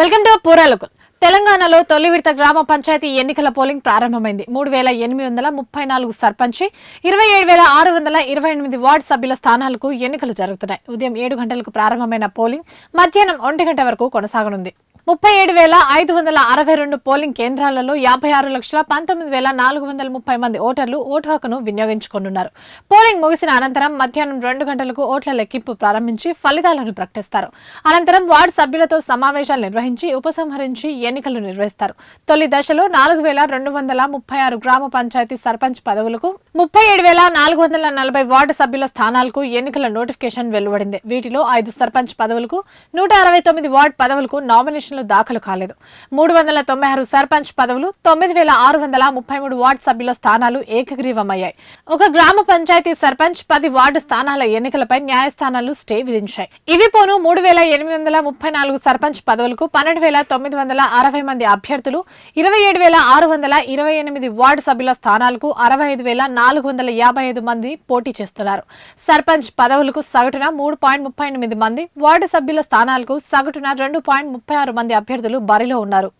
Welcome to పూరాలకు తెలంగాణలో తొలి విడత గ్రామ పంచాయతీ ఎన్నికల పోలింగ్ ప్రారంభమైంది. మూడు వేల ఎనిమిది వందల ముప్పై నాలుగు సర్పంచ్ ఇరవై ఏడు వేల ఆరు వందల ఇరవై ఎనిమిది వార్డు సభ్యుల స్థానాలకు ఎన్నికలు జరుగుతున్నాయి. ఉదయం ఏడు గంటలకు ప్రారంభమైన పోలింగ్ మధ్యాహ్నం ఒంటి గంట వరకు కొనసాగనుంది. ముప్పై ఏడు వేల ఐదు వందల అరవై రెండు పోలింగ్ కేంద్రాలలో యాభై ఆరు లక్షల పంతొమ్మిది వేల నాలుగు వందల ముప్పై మంది ఓటర్లు ఓటు హక్కును వినియోగించుకోనున్నారు. పోలింగ్ ముగిసిన అనంతరం మధ్యాహ్నం రెండు గంటలకు ఓట్ల లెక్కింపు ప్రారంభించి ఫలితాలను ప్రకటిస్తారు. అనంతరం వార్డు సభ్యులతో సమావేశాలు నిర్వహించి ఉపసంహరించి ఎన్నికలు నిర్వహిస్తారు. తొలి దశలో నాలుగు వేల రెండు వందల ముప్పై ఆరు గ్రామ పంచాయతీ సర్పంచ్ పదవులకు ముప్పై ఏడు వేల నాలుగు వందల నలభై వార్డు సభ్యుల స్థానాలకు ఎన్నికల నోటిఫికేషన్ వెలువడింది. వీటిలో ఐదు సర్పంచ్ పదవులకు నూట అరవై తొమ్మిది వార్డు పదవులకు నామినేషన్ నామినేషన్లు దాఖలు కాలేదు. మూడు వందల తొంభై ఆరు సర్పంచ్ పదవులు తొమ్మిది వేల ఆరు వందల ముప్పై మూడు వార్డు సభ్యుల స్థానాలు ఏకగ్రీవమయ్యాయి. ఒక గ్రామ పంచాయతీ సర్పంచ్ పది వార్డు స్థానాల ఎన్నికలపై న్యాయస్థానాలు స్టే విధించాయి. ఇవి పోను మూడు వేల ఎనిమిది వందల ముప్పై నాలుగు సర్పంచ్ పదవులకు పన్నెండు వేల తొమ్మిది వందల అరవై మంది అభ్యర్థులు ఇరవై ఏడు వేల ఆరు వందల ఇరవై ఎనిమిది వార్డు సభ్యుల స్థానాలకు అరవై ఐదు వేల నాలుగు వందల యాభై ఐదు మంది పోటీ చేస్తున్నారు. సర్పంచ్ పదవులకు సగటున మూడు పాయింట్ ముప్పై ఎనిమిది మంది వార్డు సభ్యుల స్థానాలకు సగటున రెండు పాయింట్ ముప్పై ఆరు మంది మంది అభ్యర్థులు బరిలో ఉన్నారు.